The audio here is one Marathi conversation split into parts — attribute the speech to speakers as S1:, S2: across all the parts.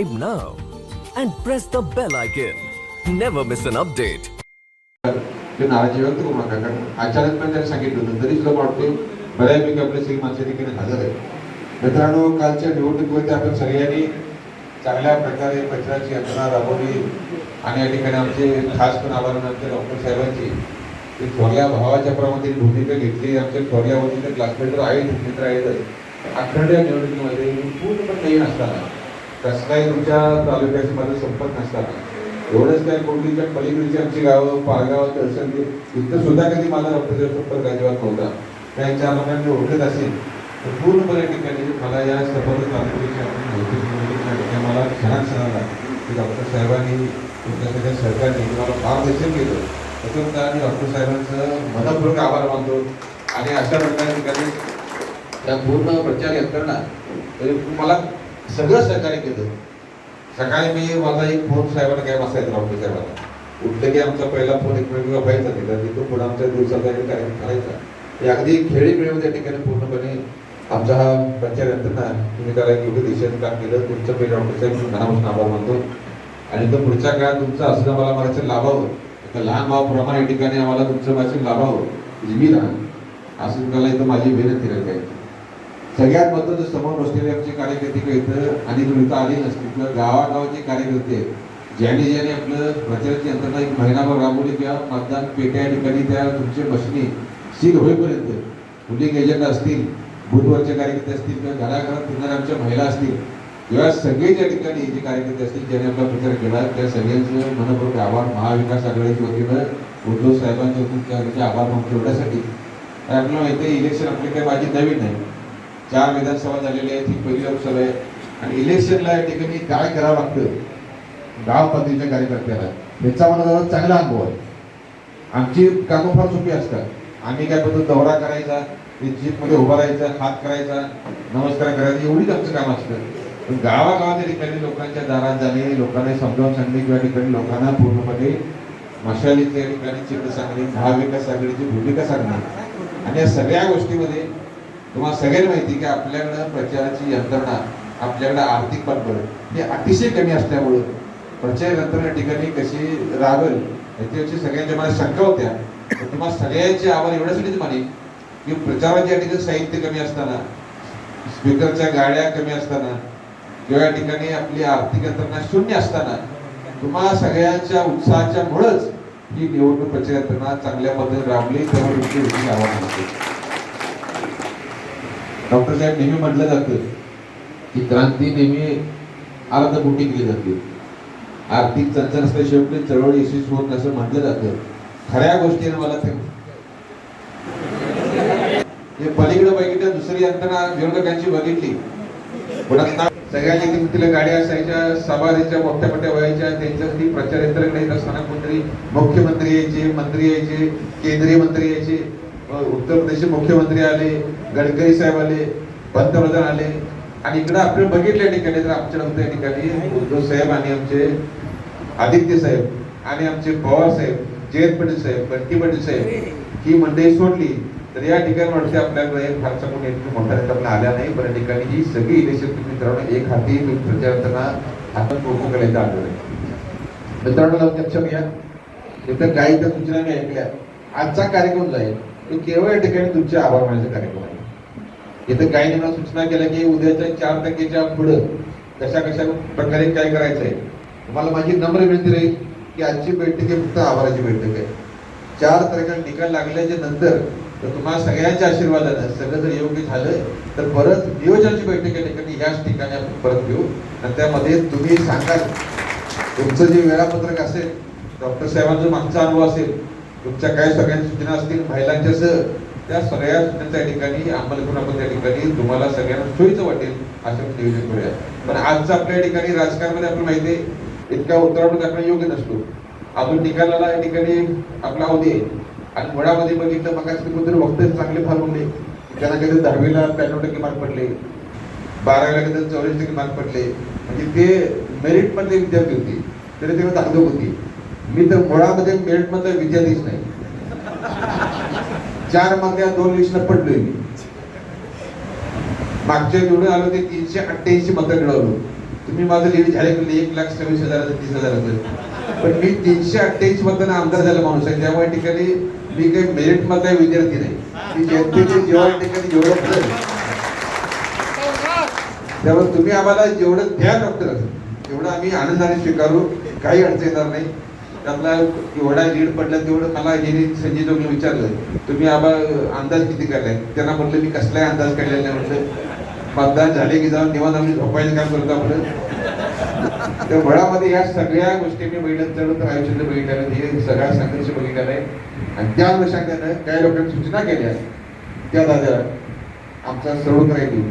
S1: subscribe now and press the bell icon. Never miss an update.
S2: ते नाराजी व्यक्त करू नका कारण अचानकपणे त्यांनी सांगितलं होतं तरी सुद्धा वाटते बऱ्यापैकी आपले सगळी माणसं ठिकाणी हजर आहे मित्रांनो कालच्या निवडणुकीमध्ये आपण सगळ्यांनी चांगल्या प्रकारे प्रचाराची यंत्रणा राबवली आणि या ठिकाणी आमचे खास पण आभार आमच्या डॉक्टर साहेबांची ते थोरल्या भावाच्या प्रमाणे भूमिका घेतली आमच्या थोरल्या वतीने क्लासमेट आहेत मित्र आहेतच अखंड या निवडणुकीमध्ये पूर्णपणे नवीन तसं कसं काही तुमच्या तालुक्याशी माझा संपर्क नसताना एवढंच काय कोंडलीच्या पलीकडची आमची गावं पारगाव तहसील इथं सुद्धा कधी माझा डॉक्टरचा संपर्क अजिबात नव्हता. त्यांच्या लोकांनी ओळखत असेल तर पूर्णपणे ठिकाणी मला या सफल तालुक्याची आपण माहिती मिळाली त्या मला क्षणात सांगा की डॉक्टर साहेबांनी तुमच्या सगळ्या सरकारने मला मार्गदर्शन केलं त्याच्यानंतर आम्ही डॉक्टर साहेबांचं मनपूर्वक आभार मानतो आणि अशा प्रकारे ठिकाणी त्या पूर्ण प्रचार यंत्रणा तरी मला सगळं सहकार्य केलं. सकाळी मी माझा एक फोन साहेबांना काय बसायचा राहुल साहेबांना उठलं की आमचा पहिला फोन एकमेकांना व्हायचा तिथं. तिथून पुढे आमच्या दिवसाचा एक कार्यक्रम करायचा. हे अगदी खेळी मिळवून त्या ठिकाणी पूर्णपणे आमचा हा प्रचार यंत्रणा तुम्ही त्याला एक योग्य दिशेने काम केलं. तुमचं पहिले डॉक्टर साहेब मी मनापासून आभार मानतो. आणि तो पुढच्या काळात तुमचं असणं मला म्हणायचं लाभावं. एका लहान भावाप्रमाणे या ठिकाणी आम्हाला तुमचं वाचन लाभावं. म्हणजे जीवी राहा असं तुम्हाला इथं माझी विनंती राहील काय सगळ्यात महत्वाचं समोर बसलेले आमचे कार्यकर्ते कळतं आणि तुम्ही आली आले नसतील किंवा गावागावाचे कार्यकर्ते ज्याने ज्याने आपलं प्रचाराची यंत्रणा एक महिनाभर राबवली किंवा मतदान पेट्या ठिकाणी त्या तुमच्या मशिनी सील होईपर्यंत पुलिंग एजंट असतील बुधवारचे कार्यकर्ते असतील किंवा घराघरात फिरणाऱ्या आमच्या महिला असतील किंवा सगळे ज्या ठिकाणी जे कार्यकर्ते असतील ज्याने आपला प्रचार केला त्या सगळ्यांचं मनपूर्वक आभार. महाविकास आघाडीच्या वतीनं उद्धव साहेबांच्या वतीनं आभार म्हणतो एवढ्यासाठी. तर आपल्याला माहिती आहे इलेक्शन आपली काही माझी नवीन नाही. चार विधानसभा झालेली आहेत ही पहिली लोकसभा आहे. आणि इलेक्शनला या ठिकाणी काय करावं लागतं? गाव पातळीच्या कार्यकर्त्याला. याचा मला जरा चांगला अनुभव आहे. आमची कामं फार सोपी असतात. आम्ही काय करतो दौरा करायचा जीपमध्ये उभा राहायचा हात करायचा नमस्कार करायचा एवढीच आमचं काम असतं पण गावागावात ठिकाणी लोकांच्या दारात जाणे लोकांना समजावून सांगणे किंवा ठिकाणी लोकांना पूर्णपणे मशालीच्या ठिकाणी चित्र सांगणे महाविकास आघाडीची भूमिका सांगणे. आणि या सगळ्या गोष्टीमध्ये तुम्हाला सगळ्यांना माहिती की आपल्याकडं प्रचाराची यंत्रणा आपल्याकडं आर्थिक पाठबळ हे अतिशय कमी असल्यामुळं प्रचार यंत्रणा ठिकाणी कशी राहावेल याच्याविषयी सगळ्यांच्या मला शंका होत्या. तुम्हाला सगळ्यांचे आव्हान एवढ्यासाठीच म्हणे की प्रचाराच्या ठिकाणी साहित्य कमी असताना स्पीकरच्या गाड्या कमी असताना किंवा या ठिकाणी आपली आर्थिक यंत्रणा शून्य असताना तुम्हा सगळ्यांच्या उत्साहाच्या मुळेच ही निवडणूक प्रचार यंत्रणा चांगल्या पद्धतीने राबली त्यामुळे तुमची आव्हान असते डॉक्टर साहेब नेहमी म्हटलं जातं की क्रांती नेहमी अर्धपोटी केली जाते. आर्थिक चंचल असल्या शेवटी चळवळ यशस्वी होत असं म्हटलं जातं. खऱ्या गोष्टीने मला ते पलीकडे बघितलं दुसरी यंत्रणा विरोधकांची बघितली. पण आता सगळ्यांनी किमतीला गाड्या असायच्या सभा मोठ्या मोठ्या व्हायच्या त्यांच्यासाठी प्रचार यंत्रणा येत असताना कोणतरी मुख्यमंत्री यायचे मंत्री यायचे केंद्रीय मंत्री यायचे. उत्तर प्रदेशचे मुख्यमंत्री आले गडकरी साहेब आले पंतप्रधान आले. आणि इकडे आपण बघितल्या ठिकाणी तर आमच्या नव्हत्या ठिकाणी उद्धव साहेब आणि आमचे आदित्य साहेब आणि आमचे पवार साहेब जयंत पाटील साहेब बंटी पाटील साहेब ही मंडळी सोडली तर या ठिकाणी वाटते आपल्याकडे फारसा कोणी इतकं मोठ्या आल्या नाही पण या ठिकाणी ही सगळी इलेक्शन तुम्ही मित्रांनो एक हाती प्रचारांना हातात पोहोचू करायचं आढळलं मित्रांनो लक्षात घ्या. इथं काही तर सूचना मी ऐकल्या. आजचा कार्यक्रम जाईल तो केवळ या ठिकाणी तुमचे आभार मानायचा कार्यक्रम आहे. इथं काही मला सूचना केल्या की उद्याच्या चार टक्केच्या पुढं कशा कशा प्रकारे काय करायचं आहे तुम्हाला माझी नम्र विनंती राहील की आजची बैठक ही फक्त आभाराची बैठक आहे. चार तारखेला निकाल लागल्याच्या नंतर तर तुम्हाला सगळ्यांच्या आशीर्वादानं सगळं जर योग्य झालं तर परत नियोजनाची बैठक या ठिकाणी याच ठिकाणी आपण परत घेऊ. आणि त्यामध्ये तुम्ही सांगाल तुमचं जे वेळापत्रक असेल डॉक्टर साहेबांचा मागचा अनुभव असेल तुमच्या काय सगळ्या सूचना असतील महिलांच्या सह त्या सगळ्या सूचनांच्या ठिकाणी अंमल करून आपण त्या ठिकाणी तुम्हाला सगळ्यांना सोयीचं वाटेल असं आपण नियोजन करूया. पण आजचं आपल्या या ठिकाणी राजकारणामध्ये आपण माहिती आहे इतका उतरावून दाखवणं योग्य नसतो. अजून निकालाला या ठिकाणी आपला अवधी आहे. आणि मुळामध्ये बघितलं मग कोणतरी वक्ते चांगले फार म्हणले त्यांना कधी दहावीला ब्याण्णव टक्के मार्क पडले. बारावीला कधी चौऱ्याऐंशी टक्के मार्क पडले. म्हणजे ते मेरिटमधले विद्यार्थी होते. तरी तेव्हा दाखवत होती. मी तर मुळामध्ये मेरिट मधला विद्यार्थीच नाही. चारमध्ये दोन लिस्टला पडलोय मी. मागच्या निवडून आलो ते तीनशे अठ्ठ्याऐंशी मतं मिळवलो. तुम्ही माझं लीड झाले की एक लाख सव्वीस हजाराचं तीस हजाराचं पण मी तीनशे अठ्ठ्याऐंशी मतांना आमदार झाला माणूस आहे. त्यामुळे ठिकाणी मी काही मेरिट मधला विद्यार्थी नाही. मी जनतेने जेव्हा ठिकाणी जेवढं त्यामुळे तुम्ही आम्हाला जेवढं द्या डॉक्टर. तेवढं आम्ही आनंदाने स्वीकारू काही अडचण येणार नाही. त्यातला एवढा लीड पडला तेवढं मला यांनी संजय जोगले विचारलं तुम्ही आबा अंदाज किती काढलाय? त्यांना म्हटलं मी कसलाही अंदाज काढलेला नाही. म्हटलं मतदान झाले की जाऊन निवांत आम्ही झोपायचं काम करतो आपलं. त्या वडामध्ये या सगळ्या गोष्टी मी बघितल्या तर आयुष्यात बघितलं हे सगळा संघर्ष बघितलेला आहे. आणि त्या अनुषंगानं काही लोकांनी सूचना केल्या. त्या दादा आमचा सर्व राहिली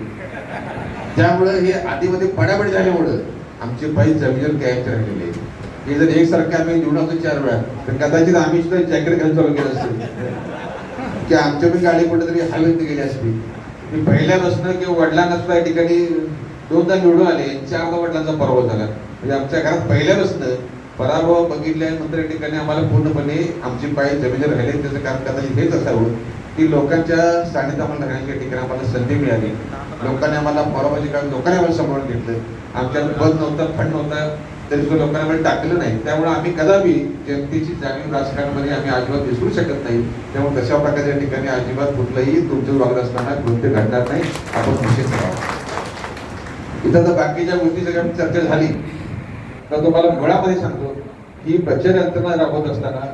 S2: त्यामुळं हे आधीमध्ये पडापड झाल्यामुळं आमचे पायी जमिनीवर कायमचे राहिलेले आहेत. हे जर एकसारखे आम्ही निवडून असतो चार वेळा तर कदाचित आम्ही सुद्धा जॅकेट घालून चालू केलं असतो. की आमच्या पण गाडी कुठेतरी हलवून गेली असती. मी पहिल्यापासून किंवा वडिलांना सुद्धा या ठिकाणी दोनदा निवडून आले चारदा वडिलांचा पराभव झाला. म्हणजे आमच्या घरात पहिल्यापासून पराभव बघितल्यानंतर या ठिकाणी आम्हाला पूर्णपणे आमची पाय जमिनीवर राहिले. त्याचं कारण कदाचित हेच असावं की लोकांच्या सानिध्यात आम्हाला राहण्याच्या ठिकाणी आम्हाला संधी मिळाली. लोकांनी आम्हाला पराभवाचे कारण लोकांनी आम्हाला सांभाळून घेतलं. आमच्यात पद नव्हता फंड नव्हता. तरी सुद्धा टाकलं नाही. त्यामुळे आम्ही कदापि जनतेची जाणीव राजकारणामध्ये आम्ही अजिबात विसरू शकत नाही. त्यामुळे तशा प्रकारच्या ठिकाणी अजिबात कुठलंही तुमचं वागत असताना कृत्य घडणार नाही. आपण निश्चित राहावं. इथं तर बाकीच्या गोष्टी सगळ्या चर्चा झाली. तर तुम्हाला मुळामध्ये सांगतो की बच्चन यंत्रणा राबवत असताना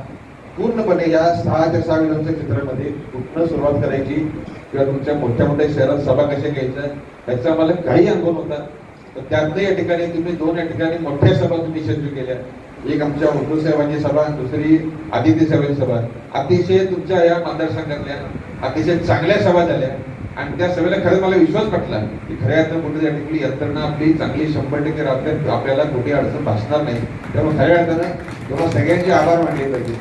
S2: पूर्णपणे या सहा ते सहा किलोमीटर क्षेत्रामध्ये कुठनं सुरुवात करायची? किंवा तुमच्या मोठ्या मोठ्या शहरात सभा कशा घ्यायच्या? याचा आम्हाला काही अनुभव होता तर त्यातनं या ठिकाणी तुम्ही दोन या ठिकाणी मोठ्या सभा तुम्ही यशस्वी केल्या. एक आमच्या उद्धव साहेबांची सभा दुसरी आदित्य साहेबांची सभा. अतिशय तुमच्या या मतदारसंघातल्या अतिशय चांगल्या सभा झाल्या. आणि त्या सभेला खरंच मला विश्वास पटला की खऱ्या अर्थानं कुठे या ठिकाणी यंत्रणा आपली चांगली शंभर टक्के राहते आपल्याला कुठे अडचण भासणार नाही. त्यामुळे खऱ्या अर्थानं तेव्हा सगळ्यांचे आभार मानले पाहिजे.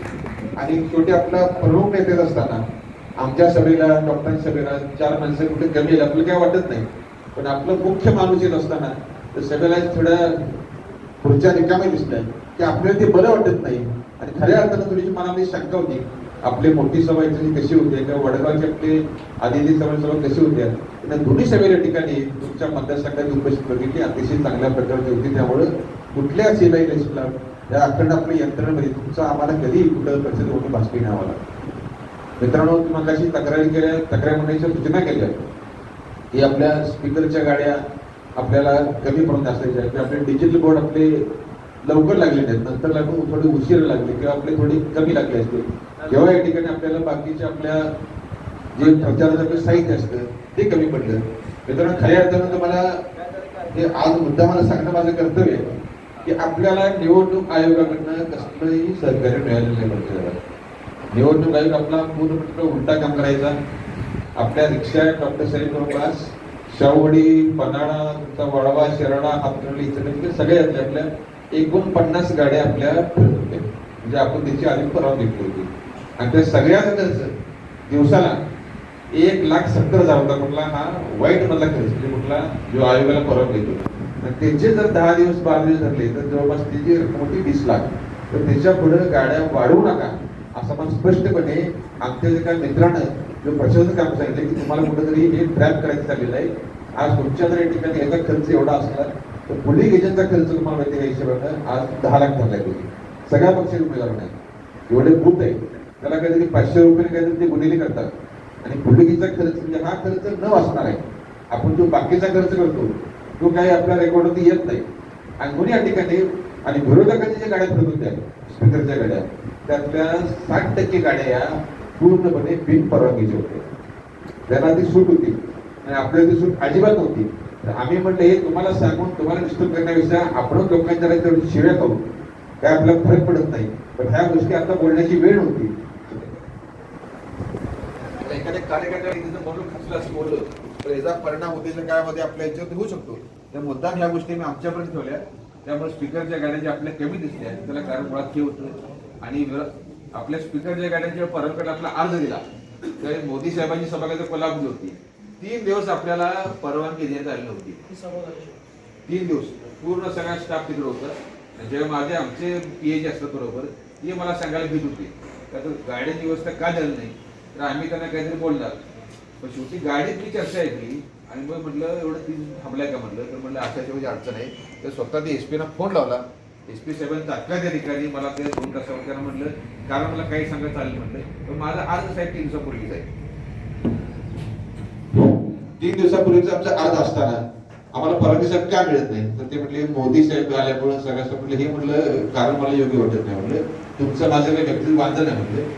S2: आणि शेवटी आपला प्रमुख नेते असताना आमच्या सभेला डॉक्टरांच्या सभेला चार माणसं कुठे कमी आपलं काय वाटत नाही. पण आपलं मुख्य माणूस येत असताना तर सभेला थोड्या खुर्च्या रिकामी दिसल्या की आपल्याला ते बरं वाटत नाही. आणि खऱ्या अर्थानं थोडीशी मनामध्ये शंका होती. आपली मोठी सभा इथली कशी होते? किंवा वडगावची आपली आदिती सभा सभा कशी होत्या त्या दोन्ही सभेच्या ठिकाणी तुमच्या मतदारसंघात उपस्थित बघितली अतिशय चांगल्या प्रकारची होती. त्यामुळं कुठल्या सिलाई रेसला या अखंड आपल्या यंत्रणेमध्ये तुमचा आम्हाला कधी कुठं प्रसिद्ध होऊन भासली नाही आम्हाला. मित्रांनो तुम्हाला अशी तक्रारी केल्या तक्रार म्हणण्याच्या सूचना केल्या. की आपल्या स्पीकरच्या गाड्या आपल्याला कमी प्रमाणात असायच्या किंवा आपले डिजिटल बोर्ड आपले लवकर लागले नाहीत. नंतर लागून थोडे उशीर लागले किंवा आपले थोडी कमी लागले असते. जेव्हा या ठिकाणी आपल्याला बाकीच्या आपल्या जे प्रचाराचं आपलं साहित्य असतं ते कमी पडलं. मित्रांनो खऱ्या अर्थानं तुम्हाला हे आज मुद्दा मला सांगणं माझं कर्तव्य आहे की आपल्याला निवडणूक आयोगाकडनं कसलंही सहकार्य मिळालेलं नाही निवडणूक आयोग आपला पूर्णपणे उलटा काम करायचा. आपल्या रिक्षा डॉक्टर साहेब जवळपास शाहूवाडी पन्हाळा तुमचा वडवा शिराळा हातरली इथे सगळे आपल्या एकूण पन्नास गाड्या आपल्या फिरत होत्या. म्हणजे आपण त्याची आधी परवा घेतली होती. आणि त्या सगळ्याच खर्च दिवसाला एक लाख सत्तर हजार होता कुठला हा वाईट मधला खर्च म्हणजे कुठला जो आयोगाला परवा देतो. आणि त्याचे जर दहा दिवस बारा दिवस धरले तर जवळपास त्याची रक्कम होती वीस लाख. तर त्याच्या पुढे गाड्या वाढवू नका असं पण स्पष्टपणे आमच्या जे मित्रानं जो प्रशासन काम सांगितलं की तुम्हाला कुठेतरी हे ट्रॅप करायचं चाललेलं आहे. आज तुमच्या जर या ठिकाणी याचा खर्च एवढा असला तर पोलिंग एजंटचा खर्च तुम्हाला माहिती आहे हिशोबानं आज दहा लाख ठरलाय तुम्ही सगळ्या पक्षाचे उमेदवार नाही एवढे बूथ आहे त्याला काहीतरी पाचशे रुपये काहीतरी ते गुन्हेली करतात. आणि पोलिंगचा खर्च म्हणजे हा खर्च न वाचणार आहे. आपण जो बाकीचा खर्च करतो तो काही आपल्या रेकॉर्डवरती येत नाही. आणि म्हणून या ठिकाणी आणि विरोधकांच्या ज्या गाड्या फिरत होत्या स्पीकरच्या गाड्या त्यातल्या साठ टक्के गाड्या या पूर्णपणे बिन परवानगीचे होते. त्यांना ती सूट होती आणि आपल्याला ती सूट अजिबात नव्हती. तर आम्ही म्हटलं हे तुम्हाला सांगून तुम्हाला डिस्टर्ब करण्यापेक्षा आपण लोकांच्या तेवढी शिव्या करू काय आपल्याला फरक पडत नाही. पण ह्या गोष्टी आता बोलण्याची वेळ नव्हती. एखाद्या कार्यकर्त्याने म्हणून खचलं असं बोललं तर याचा परिणाम उद्याच्या आपल्या याच्यावर होऊ शकतो. त्या मुद्दाम ह्या गोष्टी मी आमच्यापर्यंत ठेवल्या त्यामुळे स्पीकरच्या गाड्या ज्या आपल्या कमी दिसल्या त्याला कारण मुळात हे होतं. आणि आपल्या स्पीकरच्या गाड्यांच्या परवानगीला आपला अर्ज दिला तर मोदी साहेबांची सभा काही कोल्हापूर होती. तीन दिवस आपल्याला परवानगी देण्यात आली नव्हती. तीन दिवस. पूर्ण सगळा स्टाफ तिकडे होता. आणि जेव्हा माझे आमचे पी जे असतात बरोबर ते मला सांगायला भीत होती. का तर गाड्यांची व्यवस्था का झाली नाही? तर आम्ही त्यांना काहीतरी बोलणार पण शेवटी गाडीत मी चर्चा ऐकली. आणि मग म्हटलं एवढं ती थांबलाय का म्हटलं? तर म्हटलं अशा अशा म्हणजे अडचण आहे. तर स्वतः ते एस पीना फोन लावला. एस पी साहेबांनी तात्काळ त्या ठिकाणी मला ते दोन तासावर त्यांना म्हटलं कारण मला काही सांगायचं चालेल म्हटलं तर माझा अर्ज साहेब तीन दिवसापूर्वीच आहे. तीन दिवसापूर्वीच आमचा अर्ज असताना आम्हाला परवानगी साहेब का मिळत नाही? तर ते म्हटले मोदी साहेब आल्यामुळे सगळ्या म्हटलं हे म्हटलं कारण मला योग्य वाटत नाही म्हटलं. तुमचं माझं काही व्यक्तिगत बांधलं नाही म्हटलं.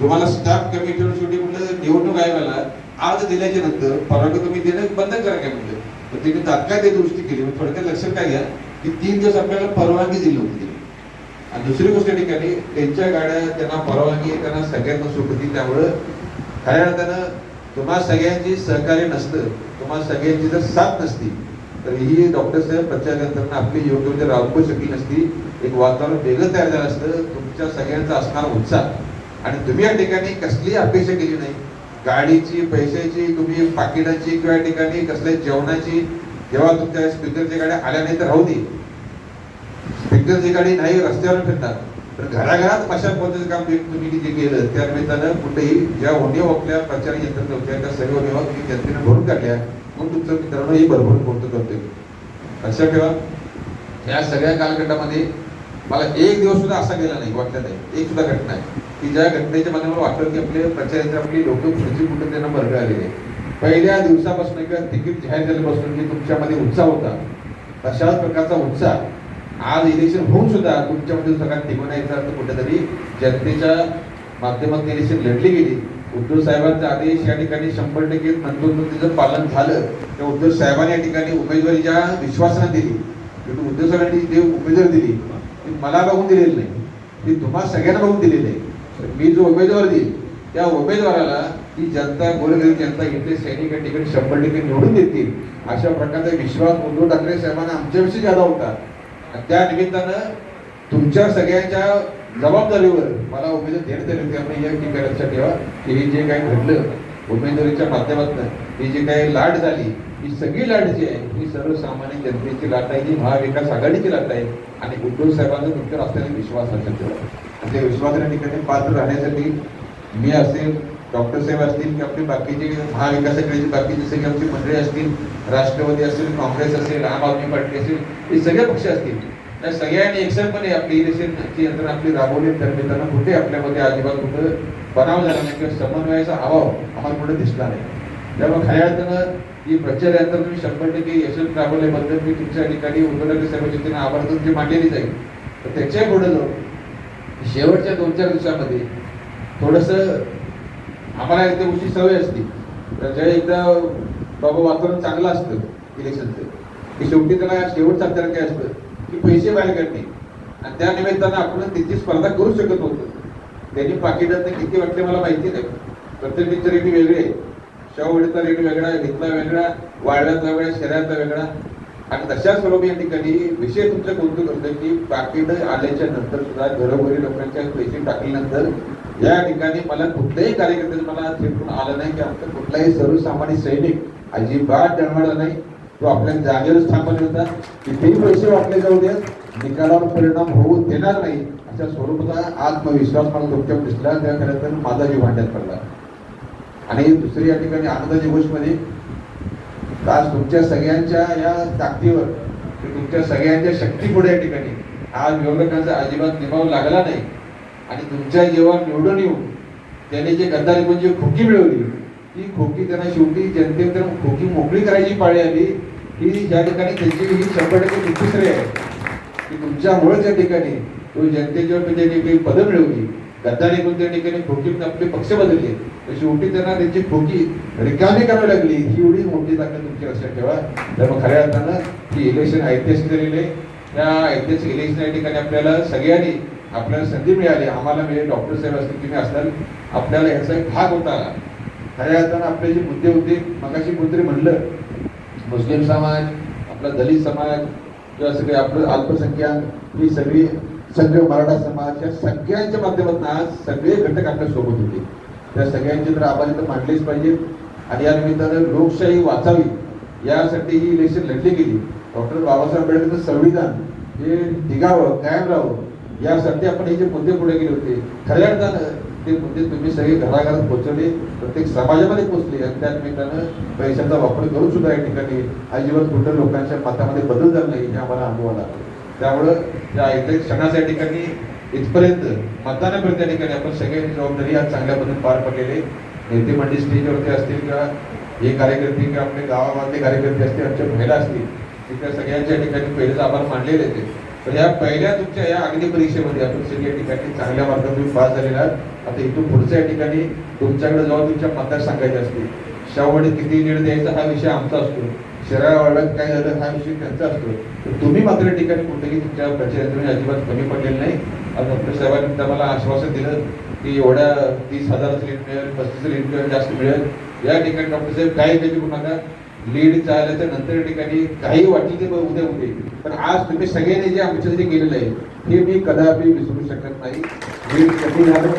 S2: तुम्हाला स्टाफ कमिटीवर शेवटी म्हटलं निवडणूक आयोगाला आज दिल्याच्या नंतर परवानगी तुम्ही देणं बंद करा काय म्हटलं? तर त्यांनी तात्काळ ते दुरुस्ती केली. मग थोडक्यात लक्षात काय घ्या? की तीन दिवस आपल्याला परवानगी दिली होती. आणि दुसरी गोष्ट ठिकाणी त्यांच्या गाड्या त्यांना परवानगी त्यांना सगळ्यांना सुट होती. त्यामुळं खऱ्या अर्थानं तुम्हा सगळ्यांची सहकार्य नसतं तुम्हा सगळ्यांची जर साथ नसती तर ही डॉक्टर साहेब प्रचार यंत्रणा आपली योग्य राबवू शकली नसती. एक वातावरण वेगळं तयार झालं असतं. तुमच्या सगळ्यांचा असणारा उत्साह. आणि तुम्ही या ठिकाणी कसली अपेक्षा केली नाही. गाडीची पैशाची तुम्ही पाकिटाची किंवा या ठिकाणी कसल्या जेवणाची जेव्हा तुमच्या स्पीकरची गाडी आल्या नाही तर राहू दे. स्पीकरची गाडी नाही रस्त्यावर फिरणार तर घराघरात अशा पद्धतीचं काम तुम्ही जे केलं त्या निमित्तानं कुठेही ज्या ओढीव आपल्या प्रचार यंत्रणा होत्या त्या सर्व ओढीवा तुम्ही जनतेने भरून काढल्या. म्हणून तुमचं मित्रांनो ही भरभरून कौतुक करतोय. लक्षात ठेवा. या सगळ्या कालखंडामध्ये मला एक दिवस सुद्धा असा गेला नाही वाटलं नाही. एक सुद्धा घटना आहे की ज्या घटनेच्या मध्ये वाटलं की आपले प्रचार यंत्र आपली लोक पुढची कुठे त्यांना वर्ग आलेले पहिल्या दिवसापासून किंवा तिकीट जाहीर झाल्यापासून की तुमच्यामध्ये उत्साह होता. तशाच प्रकारचा उत्साह आज इलेक्शन होऊन सुद्धा तुमच्यामध्ये सगळ्यात टिकून यायचा अर्थ कुठेतरी जनतेच्या माध्यमातून इलेक्शन लढली गेली. उद्धव साहेबांचा आदेश या ठिकाणी शंभर टक्के तंतोतंतीचं पालन झालं. तर उद्धव साहेबांनी या ठिकाणी उमेदवारी ज्या विश्वासाने दिली. उद्धव साहेबांनी जे उमेदवारी दिली ती मला बघून दिलेली नाही ती तुम्हाला सगळ्यांना बघून दिलेली आहे तर मी जो उमेदवार देईल त्या उमेदवाराला ही जनता गोरगरीब जनता इथले सैनिक या ठिकाणी शंभर टक्के निवडून देतील. अशा प्रकारचा विश्वास उद्धव ठाकरे साहेबांना आमच्याविषयी ज्यादा होता. आणि त्या निमित्तानं तुमच्या सगळ्यांच्या जबाबदारीवर मला उमेदवार देण्यात आली त्यामुळे या ठिकाणी लक्षात ठेवा. की हे जे काही घडलं उमेदवारीच्या माध्यमातून ही जी काही लाट झाली ही सगळी लाट जी आहे ही सर्वसामान्य जनतेची लाट आहे ही महाविकास आघाडीची लाट आहे. आणि उद्धव साहेबांचा तुमच्यावर असलेला विश्वास लक्षात ठेवा त्या विश्वासाच्या ठिकाणी पात्र राहण्यासाठी मी असेल डॉक्टर साहेब असतील की आपले बाकीचे महाविकास आघाडीचे जसे की आमची मंडळी असतील राष्ट्रवादी असतील काँग्रेस असेल आम आदमी पार्टी असेल हे सगळे पक्ष असतील. त्या सगळ्यांनी एकसरपणे आपली इलेक्शनची यंत्रणा आपली राबवली ठरविताना कुठे आपल्यामध्ये अजिबात कुठं बनाव झाला नाही किंवा समन्वयाचा अभाव आम्हाला कुठे दिसला नाही. त्यामुळे खऱ्या अर्थानं ही प्रचार यंत्रणा तुम्ही शंभर टक्के यशस्वी राबवल्याबद्दल मी तुमच्या ठिकाणी उद्धव ठाकरे साहेबांच्या वतीनं आभार तुमची मांडलेली जाईल तर त्याच्या पुढे जाऊन शेवटच्या दोन चार दिवसामध्ये थोडंसं आम्हाला एकदा गोष्टी सवय असते. तर ज्या एकदा बाबा वातावरण चांगलं असतं इलेक्शनचं की शेवटी त्याला शेवटचा अत्यार काय असतं की पैसे बाहेर काढणे. आणि त्या निमित्तानं आपण त्याची स्पर्धा करू शकत होतो त्यांनी पाकिटात किती वाटले मला माहिती नाही. प्रत्येक रेट वेगळे आहे. शाहूवाडीचा रेट वेगळा घेतला वेगळा वाढल्याचा वेगळा शहराचा वेगळा. आणि तशाच स्वरूप या ठिकाणी विषय तुमचं कोणतं करतो की पाकिट आल्याच्यानंतर सुद्धा घरोघरी लोकांच्या पैसे टाकल्यानंतर या ठिकाणी मला कुठल्याही कार्यकर्त्याने मला थेटून आलं नाही की आमचा कुठलाही सर्वसामान्य सैनिक अजिबात जन्माला नाही. तो आपल्या जागेवरच स्थापन होता. कितीही पैसे वाटले जाऊ द्यात निकालावर परिणाम होऊ देणार नाही अशा स्वरूपाचा आत्मविश्वास मला तुमच्या दिसला. त्या खरं तर माझा जीव भांड्यात पडला. आणि दुसरी या ठिकाणी आनंदाची गोष्ट म्हणजे आज तुमच्या सगळ्यांच्या या ताकदीवर की तुमच्या सगळ्यांच्या शक्तीपुढे या ठिकाणी? आज निवडणुकांचा अजिबात निभाव लागला नाही. आणि तुमच्या जेव्हा निवडून येऊन त्याने जे गद्दारी म्हणजे खोकी मिळवली ती खोकी त्यांना शेवटी जनतेने खोकी मोकळी करायची पाळी आली ही ज्या ठिकाणी त्यांची ही शंभर टक्के तुमची आहे की तुमच्यामुळेच या ठिकाणी तो जनतेच्या त्यांनी काही पदं मिळवली. गद्दारी करून त्या ठिकाणी खोकी आपले पक्ष बदलले. शेवटी त्यांना त्यांची खोकी रिकामी करावी लागली. ही एवढी मोठी ताकद तुमची लक्षात ठेवा. त्यामुळे खऱ्या अर्थानं ही इलेक्शन ऐतिहासिक झालेली त्या ऐतिहासिक इलेक्शन या ठिकाणी आपल्याला सगळ्यांनी आपल्याला संधी मिळाली. आम्हाला म्हणजे मिळेल डॉक्टर साहेब असतील तुम्ही असाल आपल्याला याचा एक भाग होता. आला खऱ्या अर्थानं आपले जे मुद्दे होते मगाशी कोणतरी म्हणलं मुस्लिम समाज आपला दलित समाज किंवा सगळे आपलं अल्पसंख्याक ही सगळी सगळे मराठा समाज या सगळ्यांच्या माध्यमातून आज सगळे घटक आपल्यासोबत होते. त्या सगळ्यांची तर आभारी तर मांडलीच पाहिजे. आणि या निमित्तानं लोकशाही वाचावी. यासाठी ही इलेक्शन लढली गेली. डॉक्टर बाबासाहेब आंबेडकरचं संविधान हे टिकावं कायम राहावं यासाठी आपण हे जे मुद्दे पुढे गेले होते खऱ्या अर्थानं ते मुद्दे तुम्ही सगळे घराघरात पोहोचवले प्रत्येक समाजामध्ये पोहोचले. आणि त्या निमित्तानं पैशाचा वापर करून सुद्धा या ठिकाणी अजिबात कुठं लोकांच्या मतामध्ये बदल झाला नाही हे आम्हाला अनुभव आला. त्यामुळं या ऐतिहासिक क्षणाच्या ठिकाणी इथपर्यंत मतदानापर्यंत या ठिकाणी आपण सगळ्यांची जबाबदारी आज चांगल्या पद्धतीने पार पडलेले नेते मंडळी स्टेजवरती असतील किंवा हे कार्यकर्ते किंवा आपले गावामधले कार्यकर्ते असतील आमच्या महिला असतील तिथल्या सगळ्यांच्या ठिकाणी पहिलेच आभार मानलेले होते तर या पहिल्या तुमच्या या अग्नि परीक्षेमध्ये आपण सगळ्या ठिकाणी चांगल्या मार्गाने तुम्ही पास झालेला आहात. आता इथून पुढच्या या ठिकाणी तुमच्याकडे जेव्हा तुमच्या मतदार सांगायचे असतील. शाहूमध्ये किती निर्णय द्यायचा हा विषय आमचा असतो. शरीरा वाढत काय झालं हा विषय त्यांचा असतो. तर तुम्ही मात्र ठिकाणी कुठेही तुमच्या प्रचारात अजिबात कमी पडलेलं नाही. आज डॉक्टर साहेबांनी तर मला आश्वासन दिलं की एवढ्या तीस हजार लीड मिळेल पस्तीस लीड मिळेल जास्त मिळेल. या ठिकाणी डॉक्टर साहेब काही काही कुणाला लीड चालल्याच्या नंतर या ठिकाणी काही वाटली ते उद्या उद्या. पण आज तुम्ही सगळ्यांनी जे आमच्या जे केलेलं आहे हे मी कदापि विसरू शकत नाही. लीड कधी झालं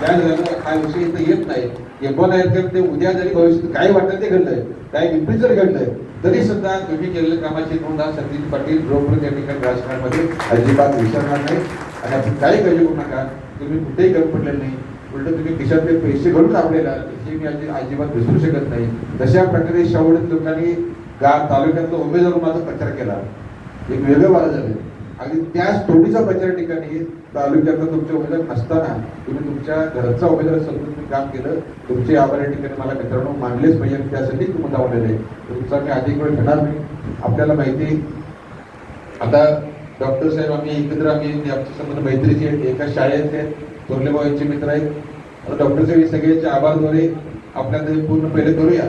S2: काय झालं हा विषय इथं येत नाही. एकोणा तर ते उद्या जरी भविष्यात काय वाटलं ते घडलंय. काय विपरीत जर घडलंय तरी सुद्धा तुम्ही केलेल्या कामाची नोंद आज सतीश पाटील बरोबर या ठिकाणी राजकारणामध्ये अजिबात विसरणार नाही. आणि आपण काही काळजी करू नका. तुम्ही कुठेही कमी पडलेलं नाही. उलट तुम्ही खिशातले पैसे घडून आपल्याला हे मी अजि- अजिबात विसरू शकत नाही. तशा प्रकारे शावडीत लोकांनी गा तालुक्यातला उमेदवार माझा प्रचार केला. एक वेगळं वाला झालं. आणि त्याच तोडीचा प्रचार ठिकाणी तालुक्यातलं तुमचे उमेदवार नसताना तुम्ही तुमच्या घरचा उमेदवार समजून तुम्ही काम केलं तुमचे आभार या ठिकाणी मला मित्रांनो मानलेच पाहिजे त्यासाठी तुम्ही धावलेले आहे. तुमचा मी अधिक वेळ घेणार नाही. आपल्याला माहिती आता डॉक्टर साहेब आम्ही एकत्र आम्ही आमच्या संबंध मैत्रीचे आहेत. एका शाळेचे आहेत. थोरले मित्र आहेत. आता डॉक्टर साहेब हे सगळ्यांचे आभारद्वारे आपल्याला पूर्ण पहिले करूया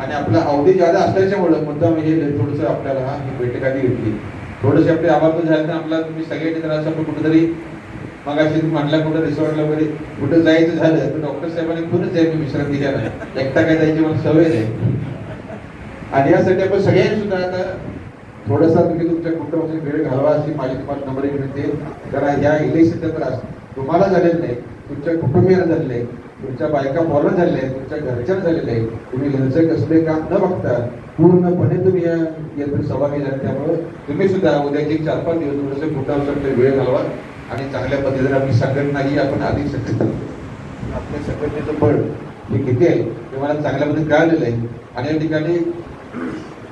S2: आणि आपला अवधी ज्यादा असल्याच्यामुळं मुद्दा म्हणजे थोडंसं आपल्याला हा ही बैठक आधी घेतली. थोडेसे आपले आभार पण झाले तर आपला तुम्ही सगळ्यांनी जरा असं आपण कुठेतरी मग अशी तुम्ही म्हटला कुठं रिसॉर्टला वगैरे कुठं जायचं झालं तर डॉक्टर साहेबांनी पुढेच जायचं विश्रांती दिल्या नाही एकटा काय जायची मला सवय नाही. आणि यासाठी आपण सगळ्यांनी सुद्धा आता थोडासा तुम्ही तुमच्या कुटुंबाची वेळ घालवा अशी माझी तुम्हाला नंबर विनंती कारण या इलेक्शनचा त्रास तुम्हाला झालेला नाही तुमच्या कुटुंबियांना झालेले तुमच्या बायका पोरं झालेल्या आहेत तुमच्या घरच्यांना झालेलं आहे तुम्ही घरचे कसले काम न बघता पूर्णपणे तुम्ही या यात्रेत सहभागी झाले त्यामुळे तुम्ही सुद्धा उद्याचे चार पाच दिवस थोडंसं कुटुंबासाठी वेळ घालवा आणि चांगल्या पद्धतीने आपली संघटना ही आपण आधी सक्षम करू आपल्या संघटनेचं बळ हे किती आहे ते मला चांगल्या पद्धतीने कळालेलं आहे. आणि या ठिकाणी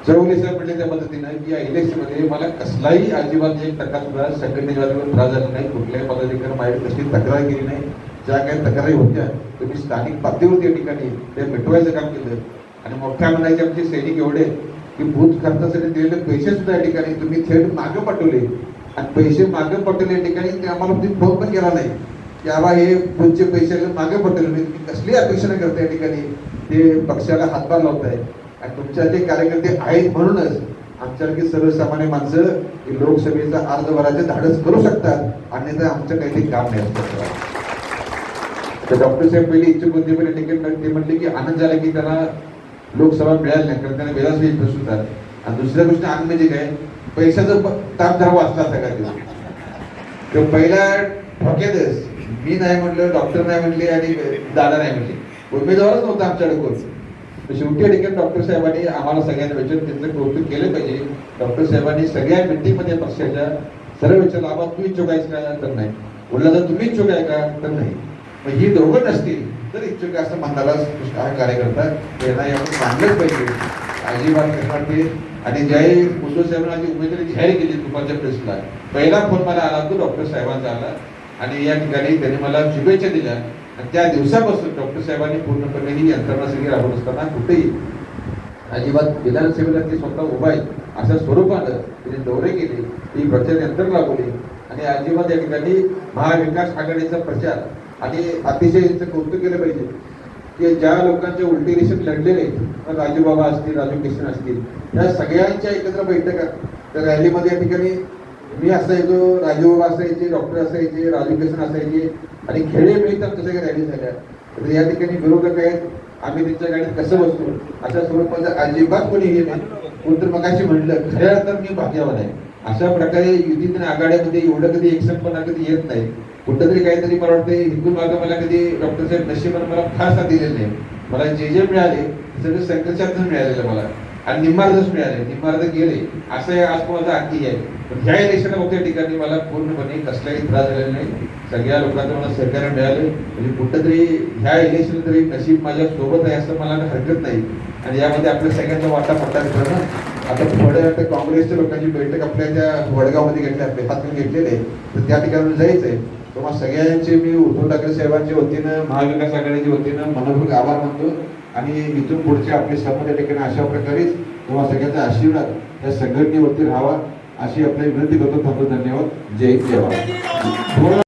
S2: चौगले साहेब म्हटले त्या पद्धतीनं की या इलेक्शनमध्ये मला कसलाही अजिबात एक टक्का सुद्धा संघटनेच्या त्रास झाला नाही. कुठल्याही पदाधिकारी माझ्या कसली तक्रार केली नाही. ज्या काही तक्रारी होत्या तुम्ही स्थानिक पातळीवरती या ठिकाणी ते मिटवायचं काम केलं. आणि मोठ्या म्हणायचे आमचे सैनिक एवढे की भूत खर्चासाठी दिलेले पैसे सुद्धा या ठिकाणी तुम्ही थेट मागे पाठवले. आणि पैसे मागे पाठवले या ठिकाणी ते आम्हाला तुम्ही फोन पण केला नाही. की आबा हे भूतचे पैसे मागे पाठवले. नाही तुम्ही कसली अपेक्षा नाही करता या ठिकाणी? ते पक्षाला हातभार लावताय. आणि तुमच्या ते कार्यकर्ते आहेत म्हणूनच आमच्यासारखी सर्वसामान्य माणसं ही लोकसभेचा अर्ज भरायचे धाडस करू शकतात. आणि तर आमचं काही काम नाही. तर डॉक्टर साहेब पहिली इच्छुक होते पण तिकीट ते म्हटले की आनंद झाला की त्यांना लोकसभा मिळाली नाही कारण त्यांना वेळाच वेळ प्रसूत होतात आणि दुसऱ्या गोष्टी आनंद म्हणजे काय? पैशाचं ताप जरा वाचला सगळ्या दिवस तो? पहिला ठोक्यातच मी नाही म्हटलं डॉक्टर नाही म्हटले आणि दादा नाही म्हटले उमेदवारच नव्हता आमच्याकडे कोण. शेवटी ठिकाणी डॉक्टर साहेबांनी आम्हाला सगळ्यांना विचार त्यांचं कौतुक केलं पाहिजे. डॉक्टर साहेबांनी सगळ्या मीटिंगमध्ये पक्षाच्या सर्व विचारलं आबा तू इच्छुक आहेस का? तर नाही. बोलला जर तुम्ही इच्छुक आहे का? तर नाही. मग ही दोघं नसतील तर इच्छुक असं म्हणणारा पुष्कळ कार्यकर्ता त्यांना यावर मानलंच पाहिजे. अजिबात करणार ते. आणि ज्याही मुंडू साहेबांनी आधी उमेदवारी जाहीर केली दुपारच्या प्रेसला पहिला फोन मला आला तो डॉक्टर साहेबांचा आला. आणि या ठिकाणी त्यांनी मला शुभेच्छा दिल्या. आणि त्या दिवसापासून डॉक्टर साहेबांनी पूर्णपणे ही यंत्रणा सगळी राबवत असताना कुठेही अजिबात विधानसभेला ते स्वतः उभा आहेत स्वरूप आलं. त्यांनी दौरे केले ती प्रचार यंत्र राबवली. आणि अजिबात या ठिकाणी महाविकास आघाडीचा प्रचार आणि अतिशय यांचं कौतुक केलं पाहिजे की ज्या लोकांच्या उलटी रेषेत लढलेले आहेत राजूबाबा असतील राजू किशन असतील या सगळ्यांच्या एकत्र बैठका. त्या रॅलीमध्ये या ठिकाणी मी असायचो राजूबाबा असायचे डॉक्टर असायचे राजू किशन असायचे आणि खेळे मिळतात तसं काही रॅली झाल्या. तर या ठिकाणी विरोधक आहेत आम्ही त्यांच्या गाडीत कसं बसतो अशा स्वरूपाचं अजिबात कोणी हे नाही. कोणतर मगाशी म्हणलं खऱ्या अर्थात मी भाग्यावर आहे. अशा प्रकारे युतीतील आघाड्यामध्ये एवढं कधी एकसंपणा कधी येत नाही. कुठंतरी काहीतरी मला वाटतं हिंदू मागं मला कधी डॉक्टर साहेब नशिबानं मला फारसा साथ दिलेली नाही. मला जे जे मिळाले ते सगळं मिळालेलं मला. आणि निम्मार्धच मिळाले. निम्मार्ध गेले. असं आज माझा आणखी आहे. पण ह्या इलेक्शनला फक्त या ठिकाणी मला पूर्णपणे कसलाही त्रास झालेला नाही. सगळ्या लोकांचं मला सहकार्य मिळालं. म्हणजे कुठंतरी ह्या इलेक्शन तरी नशीब माझ्या सोबत आहे असं मला हरकत नाही. आणि यामध्ये आपल्या सगळ्यांचा वाटा पट्टा येतो ना. आता थोड्या आता काँग्रेसच्या लोकांची बैठक आपल्या त्या वडगावमध्ये घेतली आपले हातून घेतलेले. तर त्या ठिकाणी जायचंय. तेव्हा सगळ्यांचे मी उद्धव ठाकरे साहेबांच्या वतीनं महाविकास आघाडीच्या वतीनं मनपूर्वक आभार मानतो आणि इथून पुढचे आपले संबंध या ठिकाणी अशा प्रकारेच तेव्हा सगळ्यांचा आशीर्वाद या संघटनेवरती राहावा अशी आपली विनंती करतो. थांबतो धन्यवाद. जय जय